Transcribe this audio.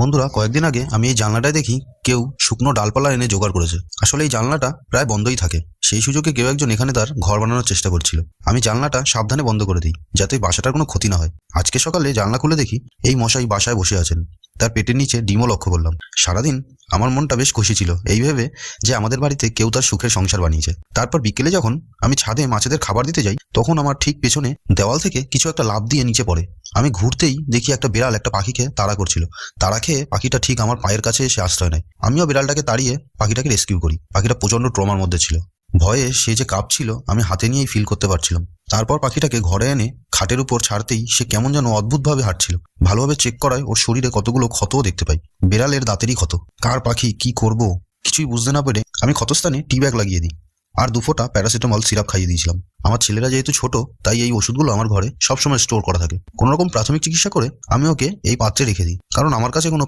বন্ধুরা, কয়েকদিন আগে আমি এই জানলাটায় দেখি কেউ শুকনো ডালপালা এনে জোগাড় করেছে। আসলে এই জানলাটা প্রায় বন্ধই থাকে। সেই সুযোগে কেউ একজন এখানে তার ঘর বানানোর চেষ্টা করছিল। আমি জানলাটা সাবধানে বন্ধ করে দিই, যাতে বাসাটার কোনো ক্ষতি না হয়। আজকে সকালে জানলা খুলে দেখি এই মশাই বাসায় বসে আছেন। তার পেটের নিচে ডিমও লক্ষ্য করলাম। সারাদিন আমার মনটা বেশ খুশি ছিল। এই ভেবে যে আমাদের বাড়িতে কেউ তার সুখের সংসার বানিয়েছে। তারপর বিকেলে যখন আমি ছাদে মাছেদের খাবার দিতে যাই, তখন আমার ঠিক পেছনে দেওয়াল থেকে কিছু একটা লাভ দিয়ে নিচে পড়ে। আমি ঘুরতেই দেখি একটা বিড়াল একটা পাখিকে তাড়া করছিল। তাড়া খেয়ে পাখিটা ঠিক আমার পায়ের কাছে এসে আশ্রয় নেয়। আমিও বিড়ালটাকে তাড়িয়ে পাখিটাকে রেস্কিউ করি। পাখিটা প্রচণ্ড ট্রমার মধ্যে ছিল। ভয়ে সে যে কাঁপছিল, আমি হাতে নিয়েই ফিল করতে পারছিলাম। তারপর পাখিটাকে ঘরে এনে খাটের উপর ছাড়তেই সে কেমন যেন অদ্ভুতভাবে হাঁটছিল। ভালোভাবে চেক করায় ওর শরীরে কতগুলো ক্ষতও দেখতে পাই। বিড়ালের দাঁতেরই ক্ষত। কার পাখি কি করব? কিছুই বুঝতে না পেরে আমি ক্ষতস্থানে টি ব্যাগ লাগিয়ে দিই। আর দুফোটা প্যারাসিটামল সিরাপ খাইয়ে দিয়েছিলাম। আমার ছেলেরা যেহেতু ছোট, তাই এই ওষুধগুলো আমার ঘরে সবসময় স্টোর করা থাকে। কোনো রকম প্রাথমিক চিকিৎসা করে আমি ওকে এই পাত্রে রেখে দিই। কারণ আমার কাছে কোনো